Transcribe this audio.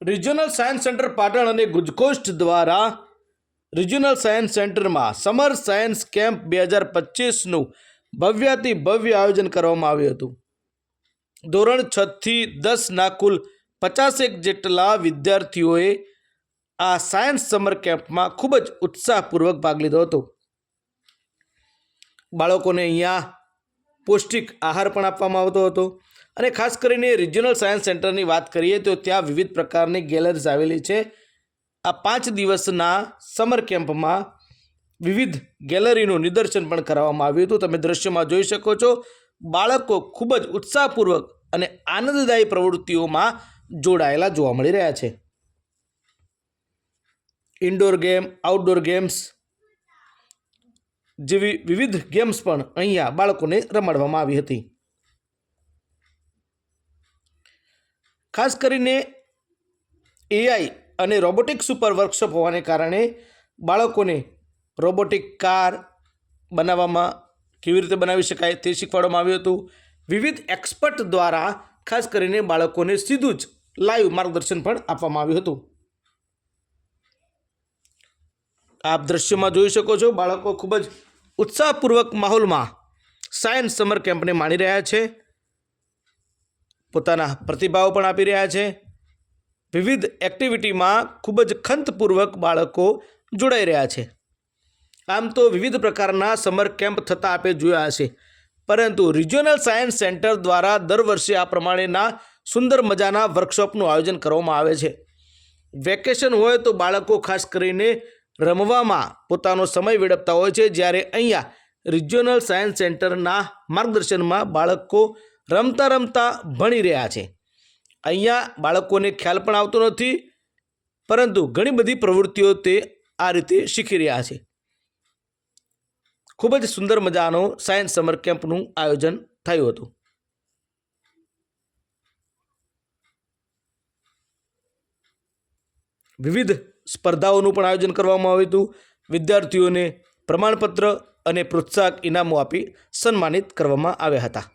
Regional science centre Patan અને ગુજકોસ્ટ દ્વારા રિજિયોનલ સાયન્સ સેન્ટરમાં સમર સાયન્સ કેમ્પ બે હજાર પચીસનું ભવ્યાતિ ભવ્ય આયોજન કરવામાં આવ્યું હતું. ધોરણ છથી દસના કુલ પચાસેક જેટલા વિદ્યાર્થીઓએ આ સાયન્સ સમર કેમ્પમાં ખૂબ જ ઉત્સાહપૂર્વક ભાગ લીધો હતો. બાળકોને અહીંયા પૌષ્ટિક આહાર પણ આપવામાં આવતો હતો. અને ખાસ કરીને રિજિયોનલ સાયન્સ સેન્ટરની વાત કરીએ તો ત્યાં વિવિધ પ્રકારની ગેલેરીઝ આવેલી છે. આ પાંચ દિવસના સમર કેમ્પમાં વિવિધ ગેલેરીનું નિદર્શન પણ કરાવવામાં આવ્યું હતું. તમે દ્રશ્યમાં જોઈ શકો છો, બાળકો ખૂબ જ ઉત્સાહપૂર્વક અને આનંદદાયી પ્રવૃત્તિઓમાં જોડાયેલા જોવા મળી રહ્યા છે. ઇન્ડોર ગેમ આઉટડોર ગેમ્સ જેવી વિવિધ ગેમ્સ પણ અહીંયા બાળકોને રમાડવામાં આવી હતી. ખાસ કરીને એઆઈ અને રોબોટિક્સ ઉપર વર્કશોપ હોવાને કારણે બાળકોને રોબોટિક કાર બનાવવામાં કેવી રીતે બનાવી શકાય તે શીખવાડવામાં આવ્યું હતું. વિવિધ એક્સપર્ટ દ્વારા ખાસ કરીને બાળકોને સીધું જ લાઈવ માર્ગદર્શન પણ આપવામાં આવ્યું હતું. આપ દ્રશ્યમાં જોઈ શકો છો, બાળકો ખૂબ જ ઉત્સાહપૂર્વક માહોલમાં સાયન્સ સમર કેમ્પને માણી રહ્યા છે. પોતાના પ્રતિભાવો પણ આપી રહ્યા છે. વિવિધ એક્ટિવિટીમાં ખૂબ જ ખંતપૂર્વક બાળકો જોડાઈ રહ્યા છે. આમ તો વિવિધ પ્રકારના સમર કેમ્પ થતા આપે જોયા હશે. પરંતુ રિજિયોનલ સાયન્સ સેન્ટર દ્વારા દર વર્ષે આ પ્રમાણેના સુંદર મજાના વર્કશોપનું આયોજન કરવામાં આવે છે. વેકેશન હોય તો બાળકો ખાસ કરીને રમવામાં પોતાનો સમય વેડપતા હોય છે. જ્યારે અહીંયા રિજિયોનલ સાયન્સ સેન્ટરના માર્ગદર્શનમાં બાળકો રમતા રમતા ભણી રહ્યા છે. અહીંયા બાળકોને ખ્યાલ પણ આવતો નથી, પરંતુ ઘણી બધી પ્રવૃત્તિઓ તે આ રીતે શીખી રહ્યા છે. ખૂબ જ સુંદર મજાનો સાયન્સ સમર કેમ્પનું આયોજન થયું હતું. વિવિધ સ્પર્ધાઓનું પણ આયોજન કરવામાં આવ્યું હતું. વિદ્યાર્થીઓને પ્રમાણપત્ર અને પ્રોત્સાહક ઇનામો આપી સન્માનિત કરવામાં આવ્યા હતા.